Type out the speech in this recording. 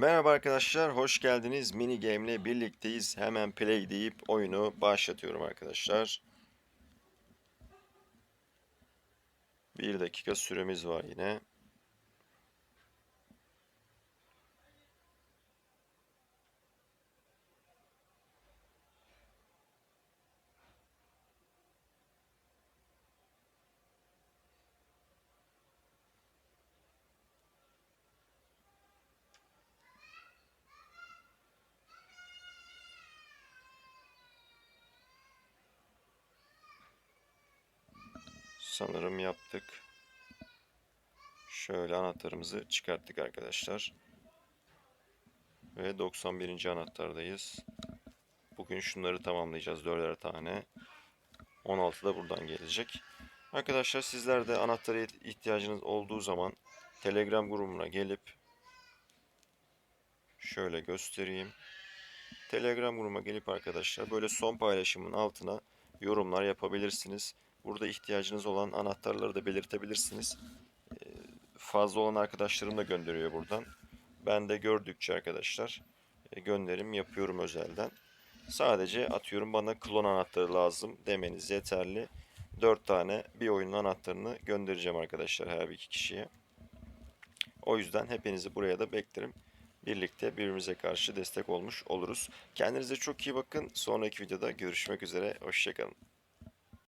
Merhaba arkadaşlar, hoş geldiniz. Mini Game ile birlikteyiz. Hemen play deyip oyunu başlatıyorum arkadaşlar. Bir dakika süremiz var yine. Sanırım yaptık. Şöyle anahtarımızı çıkarttık arkadaşlar. Ve 91. anahtardayız. Bugün şunları tamamlayacağız. 4'er tane. 16 da buradan gelecek. Arkadaşlar sizler de anahtara ihtiyacınız olduğu zaman Telegram grubuna gelip şöyle göstereyim. Telegram grubuma gelip arkadaşlar böyle son paylaşımın altına yorumlar yapabilirsiniz. Burada ihtiyacınız olan anahtarları da belirtebilirsiniz. Ee, Fazla olan arkadaşlarım da gönderiyor buradan. Ben de gördükçe arkadaşlar e, gönderim yapıyorum özelden. Sadece atıyorum bana klon anahtarı lazım demeniz yeterli. 4 tane bir oyunun anahtarını göndereceğim arkadaşlar her bir iki kişiye. O yüzden hepinizi buraya da beklerim. Birlikte birbirimize karşı destek olmuş oluruz. Kendinize çok iyi bakın. Sonraki videoda görüşmek üzere. Hoşçakalın.